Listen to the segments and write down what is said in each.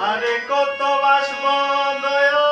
আরে কত Basava Dayal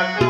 Thank you.